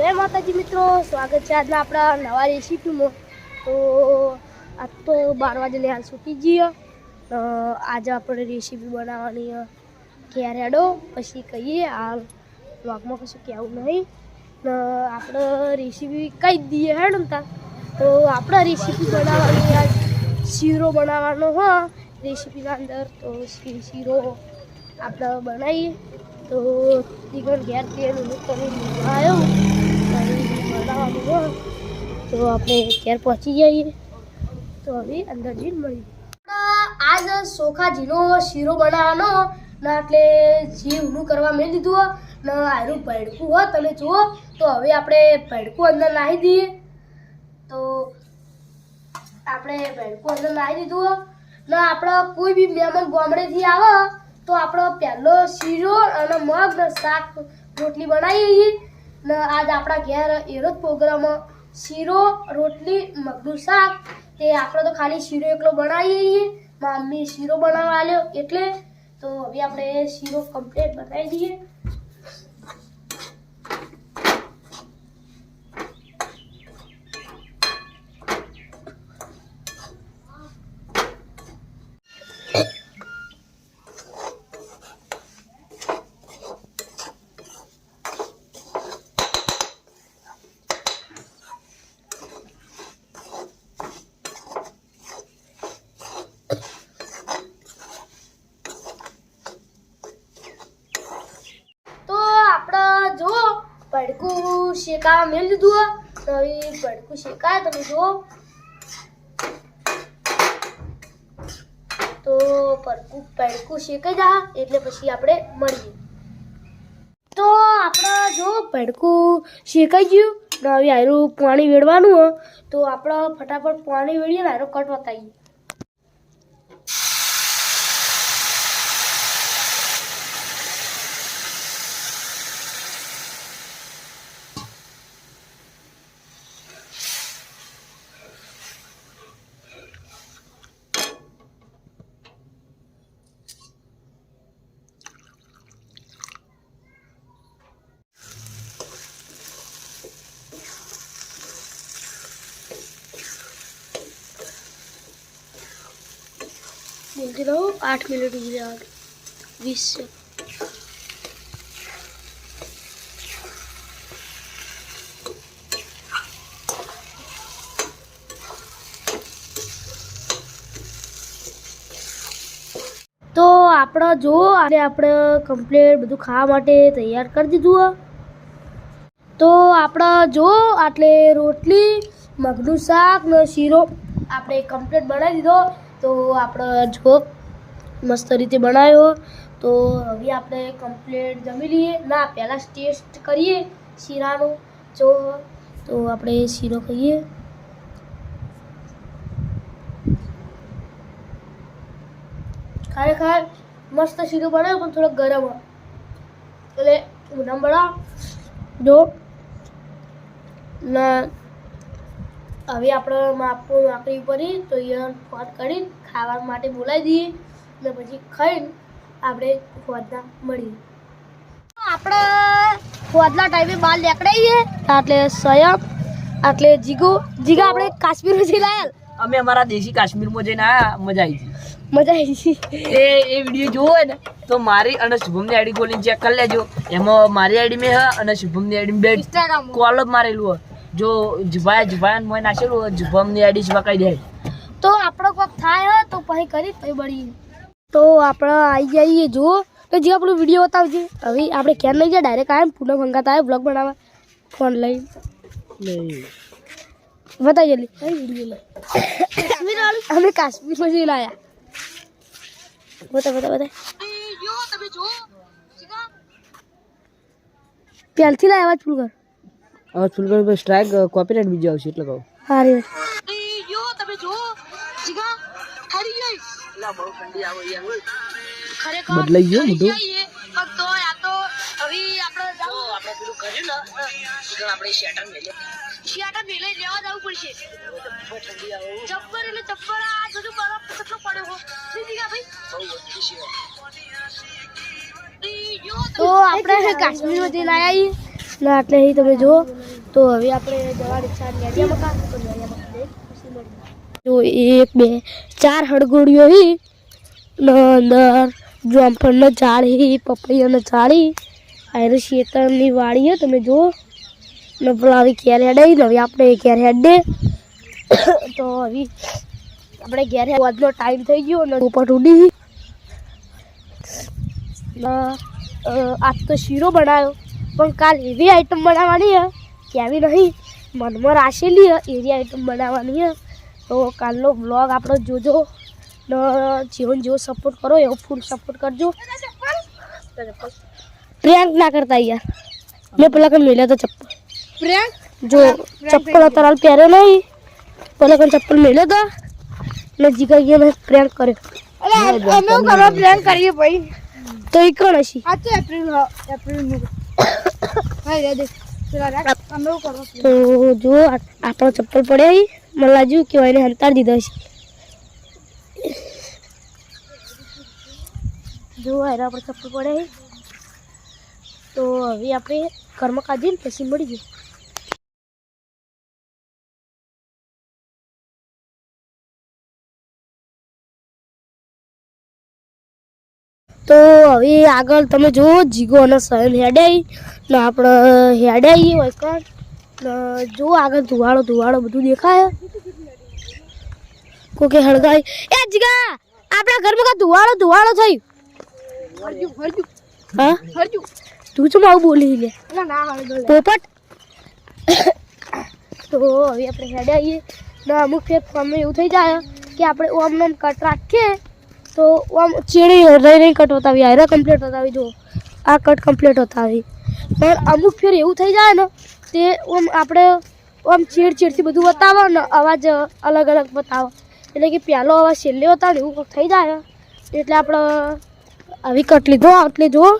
જય માતાજી મિત્રો સ્વાગત છે આજના આપણા નવા રેસીપીમાં. તો આજ તો બાર વાગે હાલ સૂકી જઈએ આજે આપણે રેસીપી બનાવવાની અ, કેરેડો પછી કહીએ હાલ વ્લોગમાં કશું કહેવું નહીં. આપણે રેસીપી કહી દઈએ હેડ તાર તો. આપણે રેસીપી બનાવવાની આજ શીરો બનાવવાનો હો. રેસીપીના અંદર તો શીરો આપણે બનાવીએ. તો દીકરો ઘેર તેલ ઊંધું કરી આવ્યો. તો આપણે ઘેર પહોંચી જઈએ. તો હવે અંદર જઈને મળીએ. આજ સોખાજીનો શીરો બનાવવાનો ના એટલે જી ઊંધું કરવા મેં દીધું ને આનું ભડકું હોય તમે જુઓ. તો હવે આપણે ભડકું અંદર નાખી દઈએ. તો આપણે ભડકું અંદર નાખી દીધું ને આપણે કોઈ બી મહેમાન ગામડેથી આવે, તો આપણો પહેલો શીરો અને મગ શાક રોટલી બનાવીએ ને આજ આપણા ઘેર એરો જ પ્રોગ્રામ શીરો, રોટલી, મગનું શાક. તે આપણે તો ખાલી શીરો એકલો બનાવીએ મમ્મી શીરો બનાવવા આવ્યો એટલે તો હવે આપણે શીરો કમ્પ્લીટ બનાવી દઈએ તો આપણે જો ભડકું શેકાવા મેળ લીધું. તો હવે ભડકું શેકાય, તમે જુઓ. તો ભડકું ભડકું શેકાઈ જા, એટલે પછી આપણે મળીએ. તો આપણે જો ભડકું શેકાઈ ગયું હવે આયરું પાણી વેડવાનું તો આપણે ફટાફટ પાણી વેડીએ ને આયરો કટ વતાવીએ. બોલતી રહો આઠ મિનિટ ઊભી રહેવાનું बीस से। તો આપણે જો આજે આપણે કમ્પ્લીટ બધું ખાવા માટે તૈયાર કરી દીધું તો આપણે જો આટલે રોટલી, મગનું શાક ને શીરો આપણે કમ્પ્લીટ બનાવી દીધો. તો આપણો જો મસ્ત રીતે બનાવ્યો. તો હવે આપણે કમ્પ્લીટ જમી લઈએ. ના, પહેલાં ટેસ્ટ કરીએ શીરાનો. જો, તો આપણે શીરો ખાઈએ. ખરેખર મસ્ત શીરો બનાવ્યો, પણ થોડો ગરમ. એટલે ઉનામ બનાવ જો, ના હવે આપણે માપો માપી પડી તો અહીંયા ફોન કરી ખાવા માટે બોલાવી દઈએ ને પછી ખાઈને આપણે ફોદના મળીએ. આપણે ફોદના ટાઈમે બાર નીકળીએ એટલે સયમ એટલે જીગો જીગા આપણે કાશ્મીરથી લાયેલ અમે અમારા દેશી કાશ્મીરમાં જઈને આયા મજા આવી મજા આવી ગઈ. એ એ વીડિયો જોવો ને તો મારી અને શુભમની આઈડી ખોલીને ચેક કરી લેજો. એમાં મારી આઈડી મેં હ અને શુભમની આઈડી બે કોલ મારેલું હોય જો જુભાઈ જુભાઈ મોય નાખેલું હોય શુભમની આઈડી કહી દે તો આપણો કોક થાય હે તો પછી કરી પછી બળી તો આપણે આવી જઈએ જુઓ તો જે આપણો વીડિયો બતાવજે. હવે આપણે ક્યાં લઈ જાય? ડાયરેક્ટ આયા પૂનમ હંગાત આવે બ્લોગ બનાવવા. ફોન લઈ. બતાવી જલ્દી કઈ વીડિયો લે કાશ્મીર વાળું? અમે કાશ્મીરમાંથી લાયા બતા બતા બતા પ્યાલથી લાયા અવાજ ફૂલ કર. હવે ફૂલગઢ પર સ્ટ્રાઇક કોપીરાઇટ બીજો આવશે એટલે કહું. હારી બદલાઈ ગયો મોટું આપણે પેલું કર્યું ને આપણે શેટર મેલે. શેટર મેલે લેવા જવું પડશે. ચપ્પર એટલે ચપ્પર આ બધું બરફ કેટલો પડ્યો હો. જીગા ભાઈ? તો આપણે કાશ્મીરમાંથી લાયા ને એટલે તમે જુઓ. તો હવે આપણે જવાની ઈચ્છા નેરિયા મકા તો નેરિયા મકા જઈ પછી મળીએ. જો એક, બે, ચાર હળગોળીઓ હી. અંદર જામફળનો ઝાડ પપૈયાનો ઝાડ આયરો શેતરની વાડી હે તમે જુઓ. ને પેલા આવી ક્યારે હેડાઈ ને હવે આપણે ક્યારે હેડે તો હવે આપણે ઘેરે આજનો ટાઈમ થઈ ગયો ને ઉપર ઉડી આજ તો શીરો બનાવ્યો પણ કાલ એવી આઈટમ બનાવવાની હે. કે આવી નહીં મનમાં રાખેલી એરિયા આઈટમ બનાવવાની હે. તો કાલનો બ્લોગ આપણો જોજો. ને જીવન જેવો સપોર્ટ કરો એવો ફૂલ સપોર્ટ કરજો. પ્રેન્ક ના કરતા યાર. મેં પેલા કઈ મેલ્યા તો ચપ્પલ. જો ચપ્પલ અત્યારે પહેર્યો નહીં પેલા કઈ ચપ્પલ મેલ્યો તો. ને જીગા ગયા મેં પ્રેન્ક કર્યો. અમે કરીએ ભાઈ. તો એ કોણ હશી? આ તો એપ્રિલ એપ્રિલ હા રે તો જો આપણો ચપ્પલ પડ્યા મને લાગ્યું કે એને હંતાર દીધો છે. જો એના આપણે ચપ્પલ પડ્યા તો હવે આપણે ઘરમાં કાઢીને પછી મળી જઈએ. તો હવે આગળ તમે જુઓ જીગો અને સયન હેડે ને આપણે હેડે આવીએ હોય કણ જો આગળ ધુવાળો ધુવાળો બધું દેખાય. કોકે હળગાય. એ જગા આપણા ઘરમાં કા ધુવાળો ધુવાળો થઈ હરજુ હરજુ હા? હરજુ તું શું આવું બોલી લે? ના ના હળગો પોપટ. તો હવે આપણે હેડે આવીએ. ને અમુક ફેર ફોર્મ એવું થઈ જાય કે આપણે ઓમ નોમ કટ રાખીએ. તો ઓમ ચીડી રહી રહી કટ હોતા. આવી આયરા કમ્પ્લીટ હોતાવી જો આ કટ કમ્પ્લીટ હોતાવી પણ અમુક ફેર એવું થઈ જાય ને, તે ઓમ આપણે ઓમ ચીડ ચીડથી બધું બતાવો ને અવાજ અલગ અલગ બતાવો એટલે કે પહેલો અવાજ છેલ્લે હતા ને એવું થઈ જાય એટલે આપણે આવી કટ લીધો આટલી જુઓ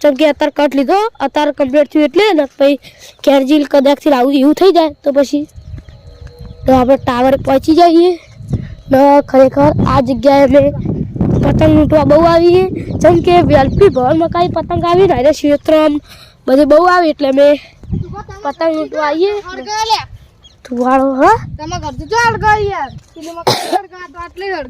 જેમ કે અત્યારે કટ લીધો, અત્યારે કમ્પ્લીટ થયું એટલે ને પછી કેરજીલ કદાચથી લાવું એવું થઈ જાય તો પછી તો આપણે ટાવર પહોંચી જઈએ. ને ખરેખર આ જગ્યાએ અમે પતંગ લૂંટવા બહુ આવીએ જેમ કે વેલપી ભવન મકાઈ પતંગ આવી ને ક્ષેત્રમ બધે બહુ આવી એટલે મેં પતંગ લૂંટવા આવીએ. ધુવાળો હા.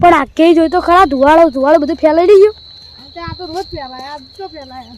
પણ આખે જોઈ તો ખરા ધુવાળો ધુવાળો બધું ફેલાઈ ગયું. આ તો રોજ ફેલાય આ તો ફેલાય.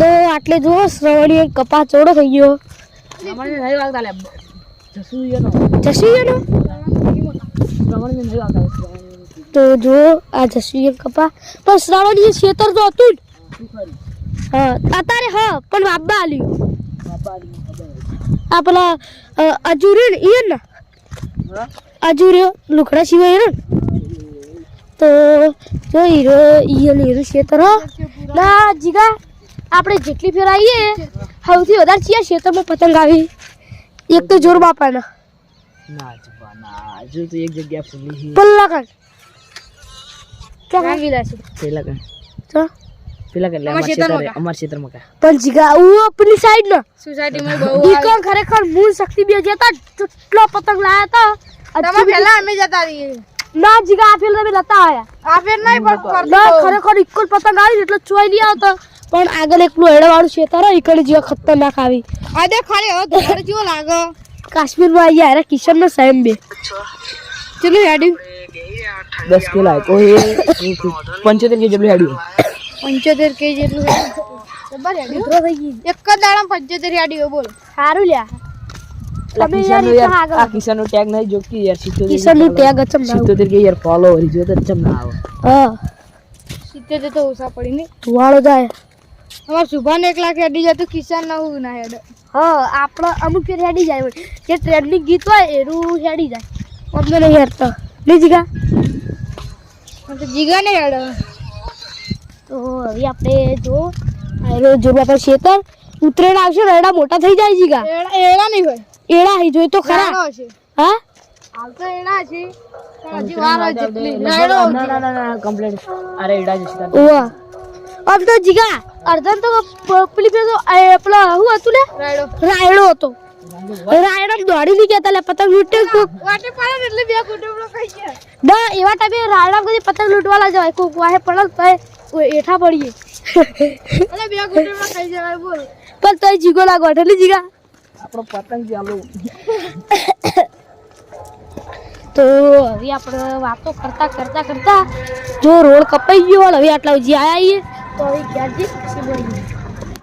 તો આટલે જુઓ શ્રવણી એક કપા ચોડો થઈ ગયો. જશું એનો તો જો આ જસવી કપા. પણ શ્રાવણીય ખેતર તો હતું જ. હા અત્યારે હા પણ બાબા આલ્યું આ પેલા અ, અજુર્યો ને ઈ ને. હા અજુર્યો લુખડા સિવાય ને તો જો હીરો ઈ અને હીરો ખેતર ના જીગા આપણે જેટલી ફેર આવીએ સૌથી વધારે છીએ ખેતરમાં પતંગ આવી. એક તો જોર બાપાના. ના જપા ના. હજુ તો એક જગ્યા ફૂલી છે. પલ્લા કર. ક્યાં ગયેલા છે. પેલા કણ તો પેલા લે અમાર ખેતર અમાર ખેતરમાં કા. પણ જીગા હું આપણી સાઈડ ના. સોસાયટીમાં બહુ ઈ કોણ ખરેખર મૂળ શક્તિ બે જતા કેટલો પતંગ લાયા હતા તમે પહેલા અમે જતા રહીએ. ના જીગા આ ફેર તમે લતા આયા. આ ફેર નહીં પણ ના ખરેખર ઇક્કલ પતંગ આવી એટલે ચોઈ લઈ આવતો. પણ આગળ એકલું હેડવાળું છે તારા ઈકડે જેવા ખતરનાક આવી. આ દેખ ખાલી હવે ધોર જેવો લાગે. કાશ્મીરમાં આવી ગયા કિશન નો સાહેબ બે. ચલો હેડ્યું. દસ કિલો આય કોઈ પંચોતેર કેજી જેટલું હેડ્યું. પંચોતેર કેજી જેટલું જબર હેડ્યું. ઉતરો થઈ ગઈ. એક જ દાડા પંચોતેર હેડ્યું બોલ. સારું લ્યા. આ કિસાનનો ટેગ નહીં જોકી યાર સિત્તોતેર કિશનનું ટેગ અચમ ના સિત્તોતેર કે યાર ફોલો વળી જો તો ચમ ના આવે હા તો ઓછા પડી ને જાય. અમાર શુભાન એક લાખ હેડી જાય કિસાન ના હું ના હેડ. હા આપણે અમુક ફેર હેડી જાય. જે ટ્રેન્ડિંગ ગીત હોય એનું હેડી જાય. અમને નહીં હેરતા નહીં જીગા? તો જીગા ને હેડ. તો હવે આપણે જો આયરો જો આપણે શેતર ઉતરેણ આવશે ને એડા મોટા થઈ જાય જીગા. એડા એડા નહીં હોય. એડા હી જોઈ તો ખરા. હા? આવતો એડા છે હજી વાર ના ના ના કમ્પ્લીટ અરે એડા જ છે ઓવા અબ તો જીગા અર્ધન તો પેલી પેલો પેલો શું હતું લે રાયડો. રાયડો હતો. રાયડો દોડી નહીં ગયા લે પતંગ લૂંટે વાટે પડે એટલે બે કુટુંબો કઈ છે ના એવા ટાઈમે રાયડા કદી પતંગ લૂંટવાલા જવાય કોક વાહે પડે તો એઠા પડીએ. અરે બે ગુટેમાં ખાઈ જવાય બોલ. પણ તોય જીગો લાગો એટલે જીગા. આપણો પતંગ ચાલુ તો હવે આપણે વાતો કરતા કરતા કરતા જો રોડ કપાઈ ગયો હવે આટલા સુધી આયા આવીએ તો હવે ઘેર જઈ ખુશી બની